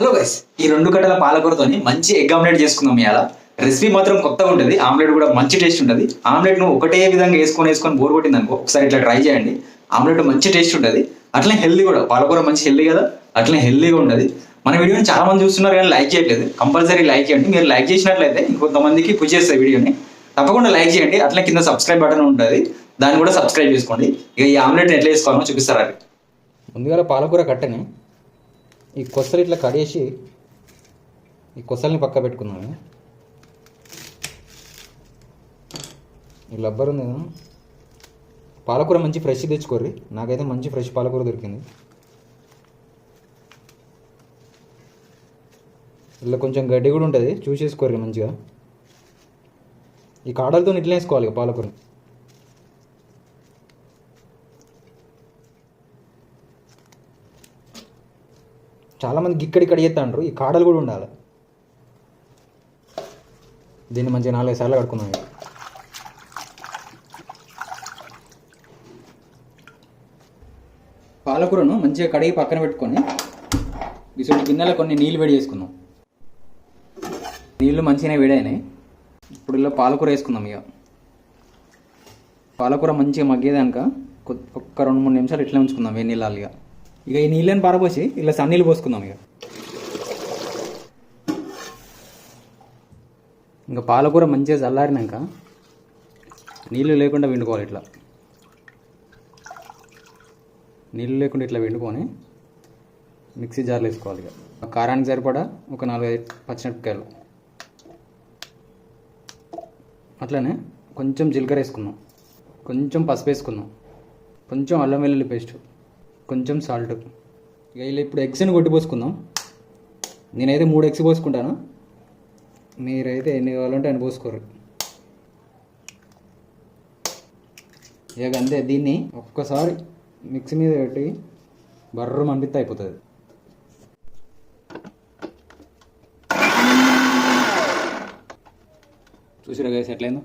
Hello guys ఈ రెండు గడ్డల పాలకూరతోని మంచి ఎగ్ ఆమ్లెట్ చేసుకుందాం ఇవాళ రెసిపీ మాత్రం కొత్తగా ఉంటుంది ఆమ్లెట్ కూడా మంచి టేస్ట్ ఉంటుంది. ఆమ్లెట్ను ఒకటే విధంగా వేసుకొని వేసుకొని బోర్ కొట్టింది అనుకో ఒకసారి ఇట్లా ట్రై చేయండి. ఆమ్లెట్ మంచి టేస్ట్ ఉంటుంది. అట్లనే హెల్దీ కూడా పాలకూర మంచి హెల్దీ కదా అట్లనే హెల్దీగా ఉంటుంది. మన వీడియోని చాలా మంది చూస్తున్నారు కానీ లైక్ చేయట్లేదు. కంపల్సరీ లైక్ చేయండి. మీరు లైక్ చేసినట్లయితే ఇంకొంతమందికి పుష్ చేస్తారు వీడియోని. తప్పకుండా లైక్ చేయండి. అట్లనే కింద సబ్స్క్రైబ్ బటన్ ఉంటుంది. దాన్ని కూడా సబ్స్క్రైబ్ చేసుకోండి. ఇక ఈ ఆమ్లెట్ ఎట్లా వేసుకోవాలో చూపిస్తారు? అది ముందుగా పాలకూర కట్టని ఈ కొసలు ఇట్లా కడేసి ఈ కొసల్ని పక్క పెట్టుకున్నాను. ఈ లబ్బర్ ఉంది కదా. పాలకూర మంచి ఫ్రెష్ తెచ్చుకోర్రి. నాకైతే మంచి ఫ్రెష్ పాలకూర దొరికింది. ఇలా కొంచెం గడ్డి కూడా ఉంటుంది. చూసేసుకోర్రి మంచిగా. ఈ కాడలతో ఇట్లా వేసుకోవాలి పాలకూరని. చాలామంది గిక్కడి చేస్తాండ్రు ఈ కాడలు కూడా ఉండాలి. దీన్ని మంచిగా నాలుగైదు సార్లు కడుకున్నాం పాలకూరను మంచిగా కడిగి పక్కన పెట్టుకొని ఇటువంటి గిన్నెలో కొన్ని నీళ్ళు వేడి చేసుకుందాం. నీళ్ళు మంచిగానే వేడైనాయి. ఇప్పుడు ఇలా పాలకూర వేసుకుందాం ఇక. పాలకూర మంచిగా మగ్గేదాక ఒక్క రెండు మూడు నిమిషాలు ఇట్లా ఉంచుకుందాం వేడి నీళ్ళు ఇక ఈ నీళ్ళని పారపోసి ఇలా సన్నీళ్ళు పోసుకుందాం ఇక. ఇంకా పాలకూర మంచిగా చల్లారినాక నీళ్ళు లేకుండా వండుకోవాలి ఇట్లా. నీళ్ళు లేకుండా ఇట్లా వండుకొని మిక్సీ జార్లో వేసుకోవాలి ఇక. ఆ కారానికి సరిపడా ఒక నాలుగైదు పచ్చిమిరపకాయలు. అట్లనే కొంచెం జీలకర్ర వేసుకుందాం. కొంచెం పసుపు వేసుకుందాం. కొంచెం అల్లం వెల్లుల్లి పేస్ట్. కొంచెం సాల్ట్ ఇక ఇలా ఇప్పుడు ఎగ్స్ని కొట్టి పోసుకుందాం. నేనైతే మూడు ఎగ్స్ పోసుకుంటాను. మీరైతే ఎన్ని కావాలంటే అన్ని పోసుకోరు ఇక అంతే దీన్ని ఒక్కసారి మిక్సీ మీద పెట్టి బర్రు అనిపిస్తే అయిపోతుంది. చూసిరా గైస్ ఎట్లయిందో?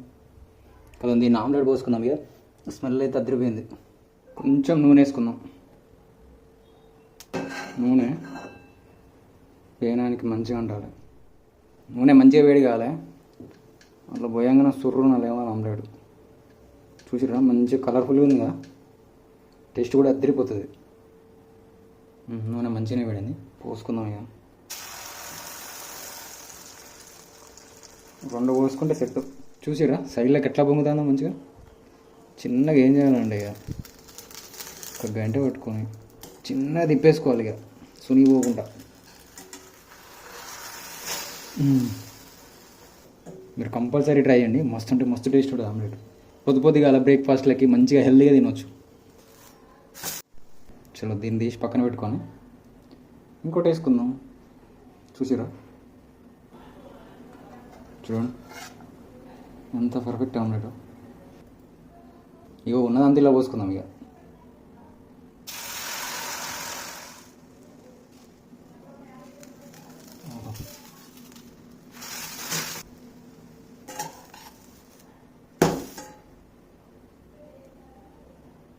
కదా దీన్ని ఆమ్లెట్ పోసుకుందాం ఇక. స్మెల్ అయితే అదిరిపోయింది. కొంచెం నూనె వేసుకుందాం. నూనె పేనానికి మంచిగా ఉండాలి. నూనె మంచిగా వేడి కావాలి. అట్లా పోయంగానే సుర్రున లేవాలి ఆమ్లెట్ చూసిరా మంచిగా కలర్ఫుల్గా ఉంది కదా. టేస్ట్ కూడా అద్దరిపోతుంది. నూనె మంచిగానే వేడింది. పోసుకుందాం ఇక. రెండు పోసుకుంటే సెట్. చూసిరా సైడ్లోకి ఎట్లా పొంగుతుందో మంచిగా. చిన్నగా ఏం చేయాలండి ఇక? ఒక గంట పట్టుకొని. చిన్నగా తిప్పేసుకోవాలి ఇక. సునిగిపోకుండా. మీరు కంపల్సరీ ట్రై చేయండి. మస్తు అంటే మస్తు టేస్ట్ ఉంటుంది ఆమ్లెట్. పొద్దు పొద్దుగా అలా బ్రేక్ఫాస్ట్లకి మంచిగా హెల్తీగా తినొచ్చు. చలో దీన్ని తీసి పక్కన పెట్టుకొని ఇంకోటి వేసుకుందాం. చూసిరా? చూడండి. ఎంత పర్ఫెక్ట్ ఆమ్లెట్. ఇగో ఉన్నదంతా ఇలా పోసుకుందాం ఇక.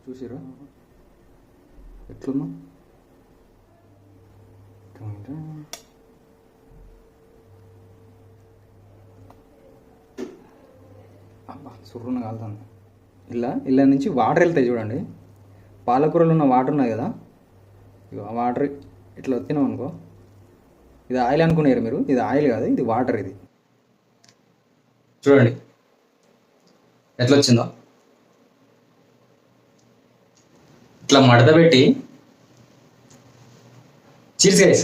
చూసిరా ఎట్లున్నా అబ్బా సుర్రున కాలుతుంది. ఇలా ఇలా నుంచి వాటర్ వెళ్తాయి చూడండి. పాలకూరలో ఉన్న వాటర్ ఉన్నాయి కదా? ఇగో ఆ వాటర్ ఇట్లా వచ్చినాం అనుకో. ఇది ఆయిల్ అనుకున్నారు మీరు? ఇది ఆయిల్ కాదు ఇది వాటర్ ఇది. చూడండి. ఎట్లా వచ్చిందో ఇట్లా మడత పెట్టి చీర్స్ గైస్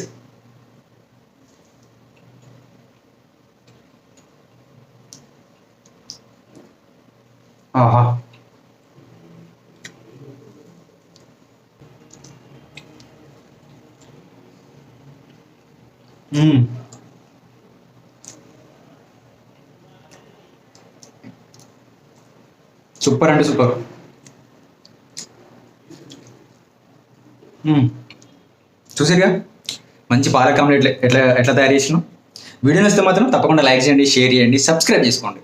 ఆహా. సూపర్ అంటే సూపర్ చూసారుగా? మంచి పాలక్ ఆమ్లెట్ ఎట్లా ఎట్లా తయారు చేసినాం? వీడియో వస్తే మాత్రం తప్పకుండా లైక్ చేయండి షేర్ చేయండి సబ్స్క్రైబ్ చేసుకోండి.